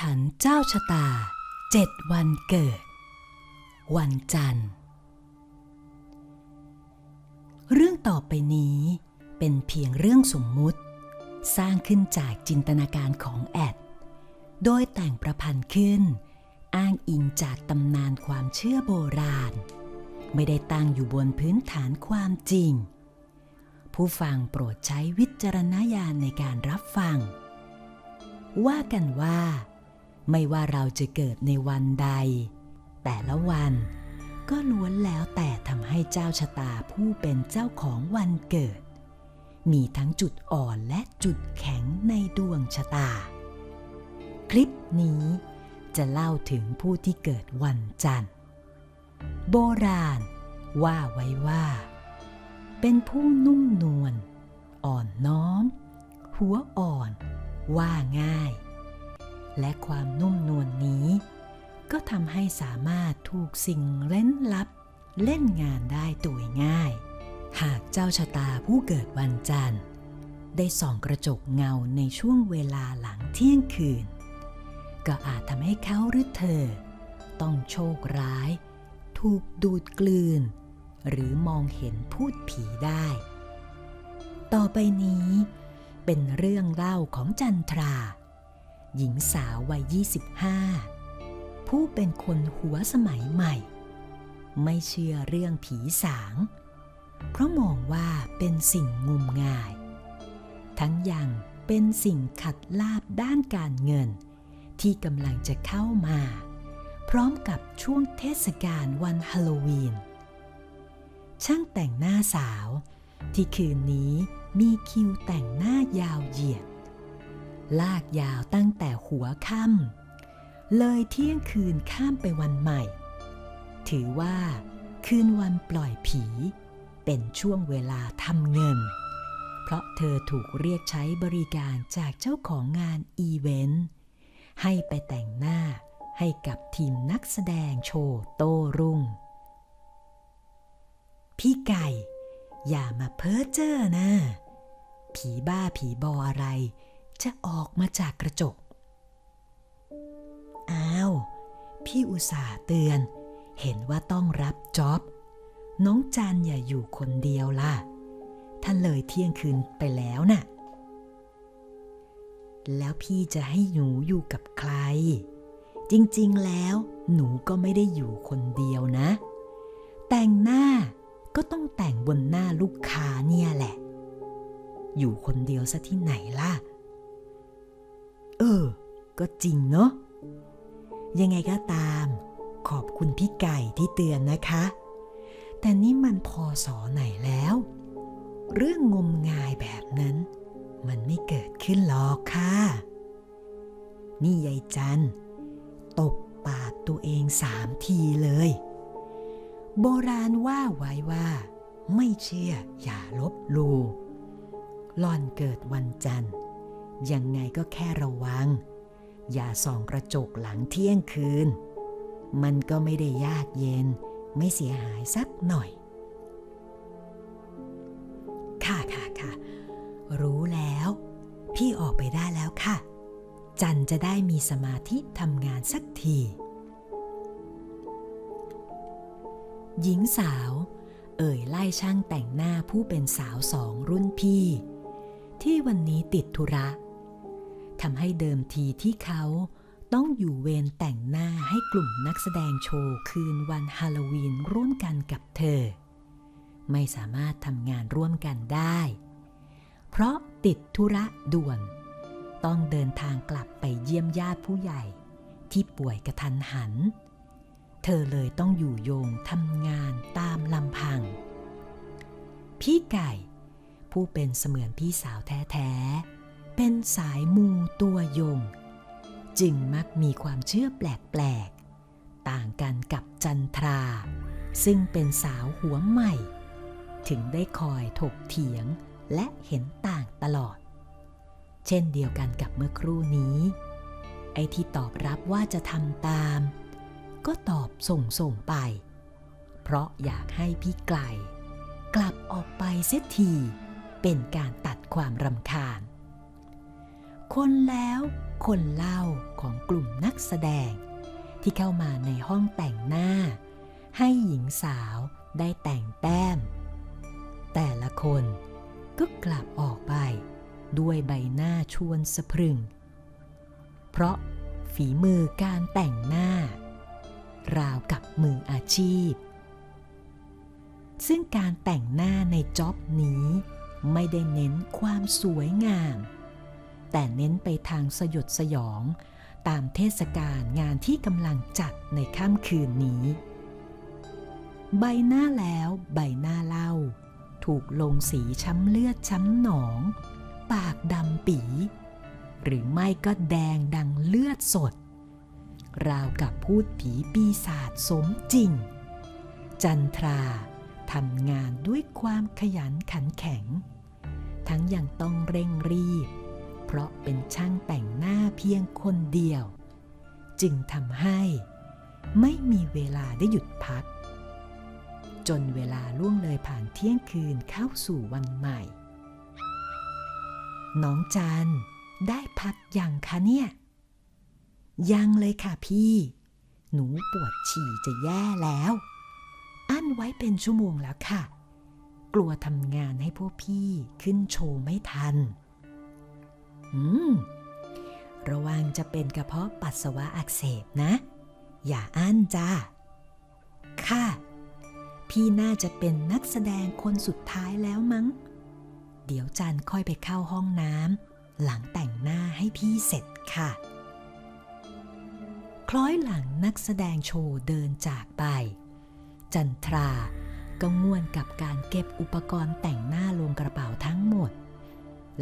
ถันเจ้าชะตาเจ็ดวันเกิด วันจันทร์ เรื่องต่อไปนี้เป็นเพียงเรื่องสมมุติ สร้างขึ้นจากจินตนาการของแอด โดยแต่งประพันธ์ขึ้น อ้างอิงจากตำนานความเชื่อโบราณ ไม่ได้ตั้งอยู่บนพื้นฐานความจริง ผู้ฟังโปรดใช้วิจารณญาณในการรับฟังว่ากันว่า ไม่ว่าเราจะเกิดในวันใด แต่ละวันก็ล้วนแล้วแต่ทำให้เจ้าชะตาผู้เป็นเจ้าของวันเกิด มีทั้งจุดอ่อนและจุดแข็งในดวงชะตา คลิปนี้จะเล่าถึงผู้ที่เกิดวันจันทร์ โบราณ ว่าไว้ว่า เป็นผู้นุ่มนวลอ่อนน้อม หัวอ่อน ว่าง่าย และความนุ่มนวลนนี้ ก็ทำให้สามารถถูกสิ่งเล่นลับ เล่นงานได้ตัวยง่าย หากเจ้าชะตาผู้เกิดวันจันทร์ ได้ส่องกระจกเงาในช่วงเวลาหลังเที่ยงคืน ก็อาจทำให้เขาหรือเธอ ต้องโชคร้าย ถูกดูดกลืน หรือมองเห็นพูดผีได้ ต่อไปนี้เป็นเรื่องเล่าของจันทรา หญิงสาววัย 25 ผู้เป็นคนหัวสมัยใหม่ ไม่เชื่อเรื่องผีสาง เพราะมองว่าเป็นสิ่งงมงาย ทั้งยังเป็นสิ่งขัดลาบด้านการเงิน ที่กำลังจะเข้ามา พร้อมกับช่วงเทศกาลวันฮาโลวีน ช่างแต่งหน้าสาว ที่คืนนี้มีคิวแต่งหน้ายาวเหยียด ลากยาวตั้งแต่หัวค่ำเลยเที่ยงคืนข้ามไปวันใหม่ ถือว่าคืนวันปล่อยผี เป็นช่วงเวลาทำเงิน เพราะเธอถูกเรียกใช้บริการจากเจ้าของงานอีเวนต์ให้ไปแต่งหน้าให้กับทีมนักแสดงโชว์โต้รุ่ง พี่ไก่ อย่ามาเพ้อเจ้อนะ ผีบ้าผีบออะไร จะออกมาจากกระจก อ้าว พี่อุตส่าห์เตือน เห็นว่าต้องรับจ็อบ น้องจันอย่าอยู่คนเดียวล่ะ ท่านเลยเที่ยงคืนไปแล้วน่ะ แล้วพี่จะให้หนูอยู่กับใคร จริงๆแล้วหนูก็ไม่ได้อยู่คนเดียวนะ แต่งหน้าก็ต้องแต่งบนหน้าลูกค้าเนี่ยแหละ อยู่คนเดียวซะที่ไหนล่ะ เออ ก็จริงเนาะ ยังไงก็ตาม ขอบคุณพี่ไก่ที่เตือนนะคะ แต่นี่มันพอสอไหนแล้ว เรื่องงมงายแบบนั้น มันไม่เกิดขึ้นหรอกค่ะ นี่ยายจันตบปากตัวเองสามทีเลย โบราณว่าไว้ว่า ไม่เชื่ออย่าลบหลูหล่อนเกิดวันจันทร์ ยังไงก็แค่ระวัง อย่าส่องกระจกหลังเที่ยงคืน มันก็ไม่ได้ยากเย็น ไม่เสียหายสักหน่อย ค่ะค่ะค่ะ รู้แล้ว พี่ออกไปได้แล้วค่ะ จันจะได้มีสมาธิทำงานสักที หญิงสาว เอ่ยไล่ช่างแต่งหน้าผู้เป็นสาวสองรุ่นพี่ที่วันนี้ติดธุระ ทำให้เดิมทีที่เขาต้องอยู่เวรแต่งหน้าให้กลุ่มนักแสดงโชว์คืนวันฮาโลวีนร่วมกันกับเธอ ไม่สามารถทำงานร่วมกันได้ เพราะติดธุระด่วน ต้องเดินทางกลับไปเยี่ยมญาติผู้ใหญ่ที่ป่วยกระทันหัน เธอเลยต้องอยู่โยงทำงานตามลำพัง พี่ไก่ ผู้เป็นเสมือนพี่สาวแท้ๆ เป็นสายมูตัวยง จึงมักมีความเชื่อแปลกๆ ต่างกันกับจันทรา ซึ่งเป็นสาวหัวใหม่ ถึงได้คอยถกเถียงและเห็นต่างตลอด เช่นเดียวกันกับเมื่อครู่นี้ ไอ้ที่ตอบรับว่าจะทำตาม ก็ตอบส่งส่งไป เพราะอยากให้พี่ไกล กลับออกไปเสียทีเป็นการตัดความรำคาญ คนแล้วคนเล่าของกลุ่มนักแสดง ที่เข้ามาในห้องแต่งหน้า ให้หญิงสาวได้แต่งแต้ม แต่ละคนก็กลับออกไป ด้วยใบหน้าชวนสะพรึง เพราะฝีมือการแต่งหน้า ราวกับมืออาชีพ ซึ่งการแต่งหน้าในจ็อบนี้ไม่ได้เน้นความสวยงาม แต่เน้นไปทางสยดสยอง ตามเทศกาลงานที่กำลังจัดในค่ำคืนนี้ ใบหน้าแล้วใบหน้าเล่า ถูกลงสีช้ำเลือดช้ำหนอง ปากดำปี หรือไม่ก็แดงดังเลือดสด ราวกับพูดผีปีศาจสมจริง จันทราทำงานด้วยความขยันขันแข็ง ทั้งยังต้องเร่งรีบ เพราะเป็นช่างแต่งหน้าเพียงคนเดียว จึงทำให้ไม่มีเวลาได้หยุดพัก จนเวลาล่วงเลยผ่านเที่ยงคืนเข้าสู่วันใหม่ น้องจันได้พักยังคะเนี่ย ยังเลยค่ะพี่ หนูปวดฉี่จะแย่แล้ว อั้นไว้เป็นชั่วโมงแล้วค่ะ กลัวทำงานให้พวกพี่ขึ้นโชว์ไม่ทัน อืม ระวังจะเป็นกระเพาะปัสสาวะอักเสบนะ อย่าอั้นจ้า ค่ะ พี่น่าจะเป็นนักแสดงคนสุดท้ายแล้วมั้ง เดี๋ยวจันค่อยไปเข้าห้องน้ำหลังแต่งหน้าให้พี่เสร็จค่ะ คล้อยหลังนักแสดงโชว์เดินจากไป จันทราก็ง่วนกับการเก็บอุปกรณ์แต่งหน้าลงกระเป๋าทั้งหมด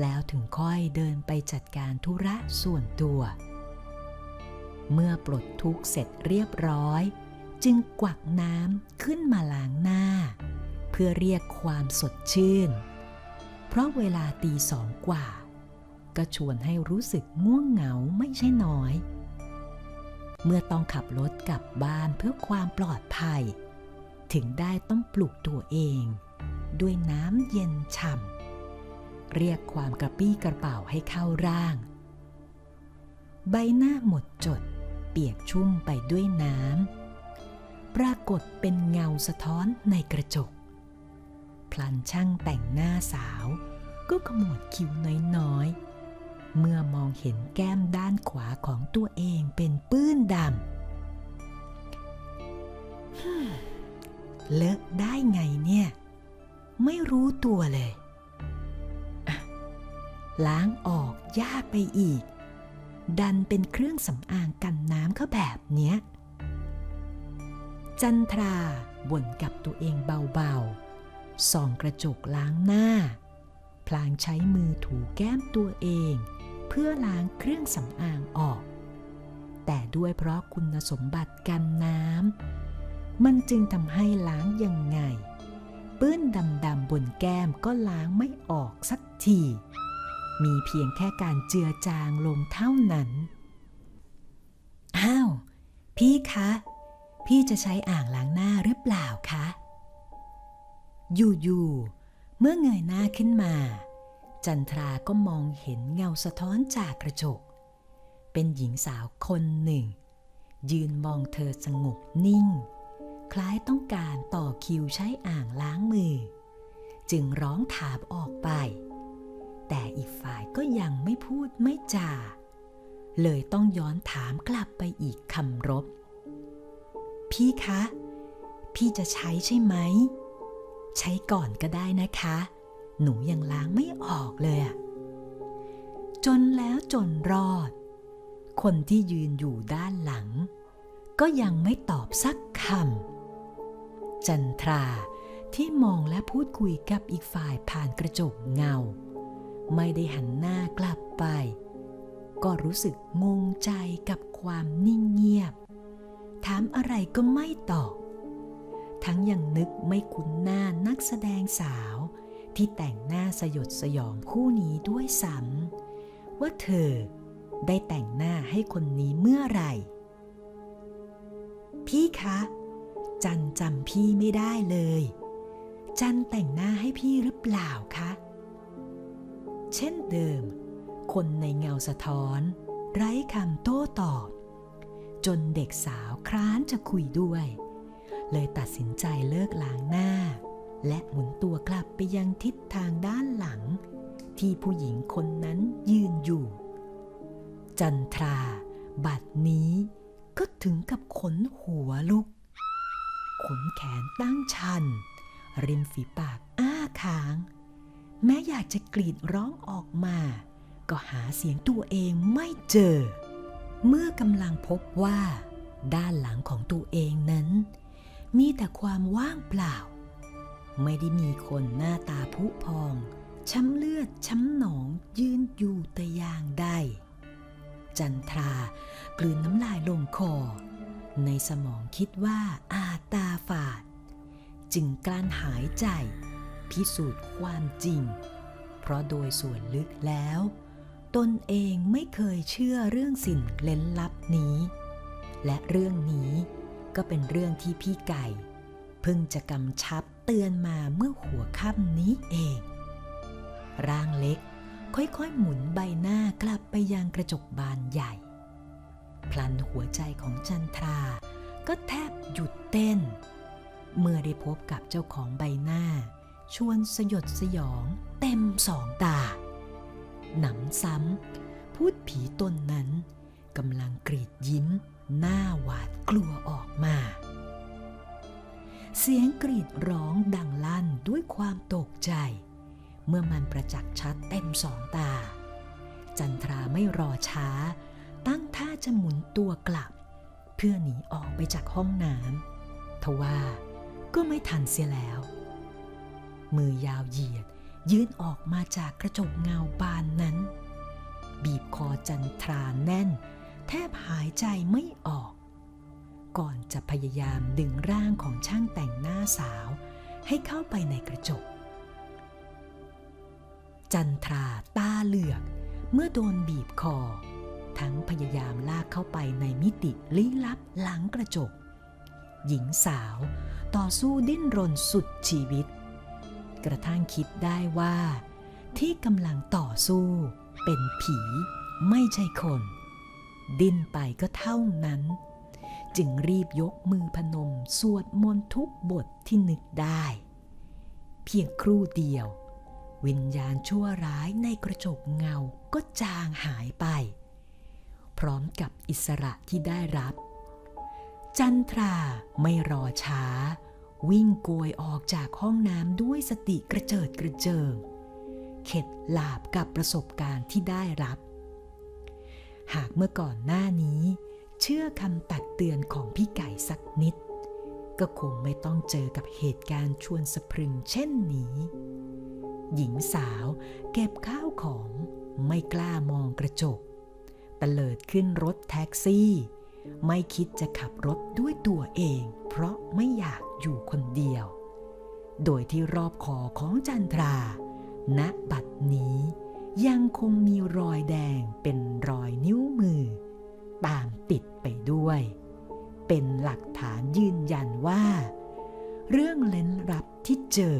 แล้วถึงค่อยเดินไปจัดการธุระส่วนตัว เมื่อปลดทุกข์เสร็จเรียบร้อย จึงกวักน้ำขึ้นมาล้างหน้า เพื่อเรียกความสดชื่น เพราะเวลาตีสองกว่า ก็ชวนให้รู้สึกง่วงเหงาไม่ใช่น้อย เมื่อต้องขับรถกลับบ้านเพื่อความปลอดภัย ถึงได้ต้องปลุกตัวเอง ด้วยน้ำเย็นฉ่ำ เรียกความกระปี้กระเป๋าให้เข้าร่าง ใบหน้าหมดจด เปียกชุ่มไปด้วยน้ำปรากฏเป็นเงาสะท้อนในกระจก พลันช่างแต่งหน้าสาว ก็ขมวดคิ้วน้อยๆ เมื่อมองเห็นแก้มด้านขวาของตัวเองเป็นปื้นดำเลอะได้ไงเนี่ย ไม่รู้ตัวเลย ล้างออกยากไปอีก ดันเป็นเครื่องสำอางกันน้ำเขาแบบเนี้ย จันทราบ่นกับตัวเองเบาๆ ส่องกระจกล้างหน้า พลางใช้มือถูแก้มตัวเอง เพื่อล้างเครื่องสำอางออก แต่ด้วยเพราะคุณสมบัติกันน้ำ มันจึงทำให้ล้างยังไง ปื้นดำๆบนแก้มก็ล้างไม่ออกสักที มีเพียงแค่การเจือจางลงเท่านั้น อ้าว พี่คะ พี่จะใช้อ่างล้างหน้าหรือเปล่าคะ อยู่ๆ เมื่อเงยหน้าขึ้นมา จันทราก็มองเห็นเงาสะท้อนจากกระจก เป็นหญิงสาวคนหนึ่ง ยืนมองเธอสงบนิ่ง คล้ายต้องการต่อคิวใช้อ่างล้างมือ จึงร้องถามออกไป แต่อีกฝ่ายก็ยังไม่พูดไม่จา เลยต้องย้อนถามกลับไปอีกคำรบ พี่คะ พี่จะใช้ใช่ไหม ใช้ก่อนก็ได้นะคะ หนูยังล้างไม่ออกเลยอะจนแล้วจนรอด คนที่ยืนอยู่ด้านหลัง ก็ยังไม่ตอบสักคำจันทราที่มองและพูดคุยกับอีกฝ่ายผ่านกระจกเงา ไม่ได้หันหน้ากลับไป ก็รู้สึกงงใจกับความนิ่งเงียบ ถามอะไรก็ไม่ตอบ ทั้งยังนึกไม่คุ้นหน้านักแสดงสาวที่แต่งหน้าสยดสยองคู่นี้ด้วยซ้ำว่าเธอได้แต่งหน้าให้คนนี้เมื่อไหร่ พี่คะ จันจำพี่ไม่ได้เลย จันแต่งหน้าให้พี่หรือเปล่าคะ เช่นเดิม คนในเงาสะท้อน ไร้คำโต้ตอบ จนเด็กสาวคร้านจะคุยด้วย เลยตัดสินใจเลิกล้างหน้า และหมุนตัวกลับไปยังทิศทางด้านหลัง ที่ผู้หญิงคนนั้นยืนอยู่ จันทรา บัดนี้ก็ถึงกับขนหัวลุก ขนแขนตั้งชัน ริมฝีปากอ้าค้าง แม้อยากจะกรีดร้องออกมา ก็หาเสียงตัวเองไม่เจอ เมื่อกำลังพบว่า ด้านหลังของตัวเองนั้น มีแต่ความว่างเปล่า ไม่ได้มีคนหน้าตาผุพอง ช้ำเลือดช้ำหนองยืนอยู่แต่อย่างใดจันทรากลืนน้ำลายลงคอ ในสมองคิดว่าอาตาฝาด จึงกลั้นหายใจ พิสูจน์ความจริง เพราะโดยส่วนลึกแล้ว ตนเองไม่เคยเชื่อเรื่องสิ่งเล้นลับนี้ และเรื่องนี้ก็เป็นเรื่องที่พี่ไก่ เพิ่งจะกำชับเตือนมาเมื่อหัวค่ำนี้เอง ร่างเล็กค่อยๆ หมุนใบหน้ากลับไปยังกระจกบานใหญ่ พลันหัวใจของจันทราก็แทบหยุดเต้น เมื่อได้พบกับเจ้าของใบหน้า ชวนสยดสยองเต็มสองตา หนำซ้ำ พูดผีตนนั้นกำลังกรีดยิ้ม หน้าหวาดกลัวออกมา เสียงกรีดร้องดังลั่นด้วยความตกใจ เมื่อมันประจักษ์ชัดเต็มสองตา จันทราไม่รอช้า ตั้งท่าจะหมุนตัวกลับ เพื่อหนีออกไปจากห้องน้ำทว่าก็ไม่ทันเสียแล้ว มือยาวเหยียด ยื่นออกมาจากกระจกเงาบานนั้น บีบคอจันทราแน่น แทบหายใจไม่ออก ก่อนจะพยายามดึงร่างของช่างแต่งหน้าสาว ให้เข้าไปในกระจก จันทราตาเหลือก เมื่อโดนบีบคอ ทั้งพยายามลากเข้าไปในมิติลี้ลับหลังกระจก หญิงสาวต่อสู้ดิ้นรนสุดชีวิต กระทั่งคิดได้ว่า ที่กำลังต่อสู้ เป็นผีไม่ใช่คน ดิ้นไปก็เท่านั้น จึงรีบยกมือพนมสวดมนต์ทุกบทที่นึกได้ เพียงครู่เดียว วิญญาณชั่วร้ายในกระจกเงาก็จางหายไป พร้อมกับอิสระที่ได้รับ จันทราไม่รอช้า วิ่งโกยออกจากห้องน้ำด้วยสติกระเจิดกระเจิง เข็ดหลาบกับประสบการณ์ที่ได้รับ หากเมื่อก่อนหน้านี้ เชื่อคำตักเตือนของพี่ไก่สักนิด ก็คงไม่ต้องเจอกับเหตุการณ์ชวนสะพรึงเช่นนี้ หญิงสาวเก็บข้าวของไม่กล้ามองกระจกตะเลิดขึ้นรถแท็กซี่ ไม่คิดจะขับรถด้วยตัวเอง เพราะไม่อยาก อยู่คนเดียว โดยที่รอบคอของจันทรา ณบัดนี้ยังคงมีรอยแดงเป็นรอยนิ้วมือ ตามติดไปด้วย เป็นหลักฐานยืนยันว่า เรื่องเล้นลับที่เจอ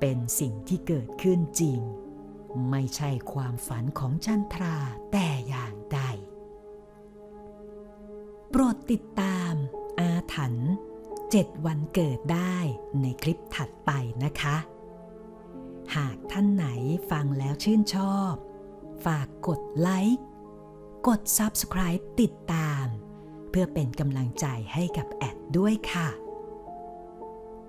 เป็นสิ่งที่เกิดขึ้นจริง ไม่ใช่ความฝันของจันทราแต่อย่างใด โปรดติดตามอาถรรพ์ 7 วันเกิดได้ในคลิปถัดไปนะคะ หากท่านไหนฟังแล้วชื่นชอบ ฝากกดไลค์กด Subscribe ติดตาม เพื่อเป็นกำลังใจให้กับแอดด้วยค่ะ